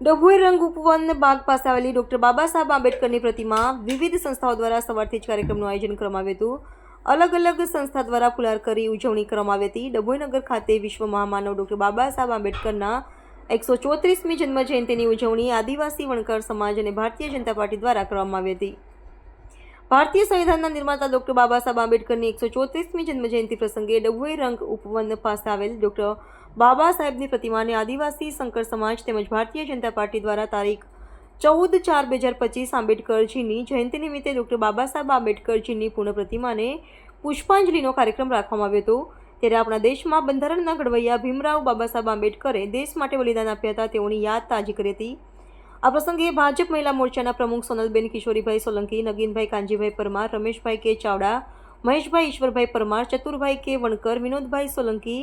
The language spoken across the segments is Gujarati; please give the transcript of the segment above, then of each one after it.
ડભોઈ રંગ ઉપવન બાગ પાસે આવેલી ડોક્ટર બાબા સાહેબ આંબેડકરની પ્રતિમા વિવિધ સંસ્થાઓ દ્વારા સવારથી જ કાર્યક્રમનું આયોજન કરવામાં આવ્યું હતું. અલગ અલગ સંસ્થા દ્વારા ફુલાર કરી ઉજવણી કરવામાં આવી હતી. ડભોઈ નગર ખાતે વિશ્વ મહામાનવ ડૉક્ટર બાબા સાહેબ આંબેડકરના એકસો ચોત્રીસમી જન્મ જયંતિની ઉજવણી આદિવાસી વણકર સમાજ અને ભારતીય જનતા પાર્ટી દ્વારા કરવામાં આવી હતી. ભારતીય સંવિધાનના નિર્માતા ડૉક્ટર બાબા સાહેબ આંબેડકરની એકસો ચોત્રીસમી જન્મજયંતિ પ્રસંગે ડભોઈ રંગ ઉપવન પાસે આવેલ ડોક્ટર બાબા સાહેબની પ્રતિમાને આદિવાસી શંકર સમાજ તેમજ ભારતીય જનતા પાર્ટી દ્વારા તારીખ ચૌદ ચાર બે હજાર પચીસ આંબેડકરજીની જયંતિ નિમિત્તે ડોક્ટર બાબા સાહેબ આંબેડકરજીની પૂર્ણ પ્રતિમાને પુષ્પાંજલિનો કાર્યક્રમ રાખવામાં આવ્યો હતો. ત્યારે આપણા દેશમાં બંધારણના ઘડવૈયા ભીમરાવ બાબા સાહેબ આંબેડકરે દેશ માટે બલિદાન આપ્યા હતા તેઓની યાદ તાજી કરી હતી. આ પ્રસંગે ભાજપ મહિલા મોરચાના પ્રમુખ સોનલબેન કિશોરીભાઈ સોલંકી, નગીનભાઈ કાંજીભાઈ પરમાર, રમેશભાઈ કે ચાવડા, મહેશભાઈ ઈશ્વરભાઈ પરમાર, ચતુરભાઈ કે વણકર, વિનોદભાઈ સોલંકી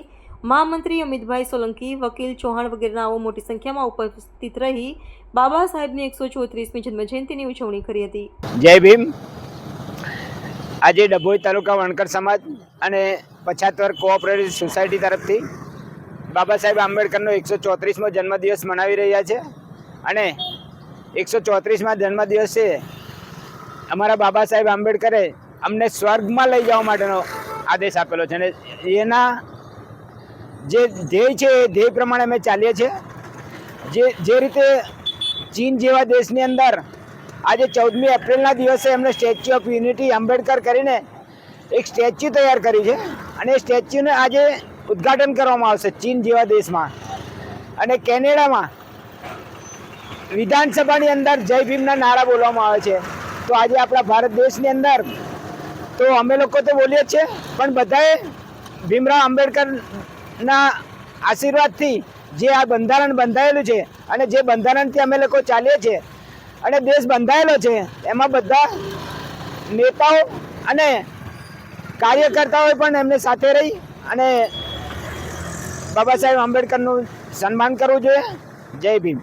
મહામંત્રી અમિતભાઈ સોલંકી, વકીલ ચૌહાણ વગેરેનાઓ મોટી સંખ્યામાં ઉપસ્થિત રહી બાબા સાહેબની એકસો ચોત્રીસમી જન્મજયંતિની ઉજવણી કરી હતી. જય ભીમ. આજે ડભોઈ તાલુકા વણકર સમાજ અને પછાત વર્ગ કોઓપરેટિવ સોસાયટી તરફથી બાબા સાહેબ આંબેડકરનો એકસો ચોત્રીસમો જન્મદિવસ મનાવી રહ્યા છે અને એકસો ચોત્રીસમાં જન્મદિવસે અમારા બાબા સાહેબ આંબેડકરે અમને સ્વર્ગમાં લઈ જવા માટેનો આદેશ આપેલો છે અને એના જે ધ્યેય છે, એ ધ્યેય પ્રમાણે અમે ચાલીએ છીએ. જે જે રીતે ચીન જેવા દેશની અંદર આજે ચૌદમી એપ્રિલના દિવસે એમણે સ્ટેચ્યુ ઓફ યુનિટી આંબેડકર કરીને એક સ્ટેચ્યુ તૈયાર કરી છે અને એ સ્ટેચ્યુને આજે ઉદ્ઘાટન કરવામાં આવશે ચીન જેવા દેશમાં. અને કેનેડામાં વિધાનસભાની અંદર જય ભીમના નારા બોલવામાં આવે છે. તો આજે આપણા ભારત દેશની અંદર તો અમે લોકો તો બોલીએ જ છે પણ બધાએ ભીમરાવ આંબેડકરના આશીર્વાદથી જે આ બંધારણ બંધાયેલું છે અને જે બંધારણથી અમે લોકો ચાલીએ છીએ અને દેશ બંધાયેલો છે, એમાં બધા નેતાઓ અને કાર્યકર્તાઓએ પણ એમને સાથે રહી અને બાબા સાહેબ આંબેડકરનું સન્માન કરવું જોઈએ. જય ભીમ.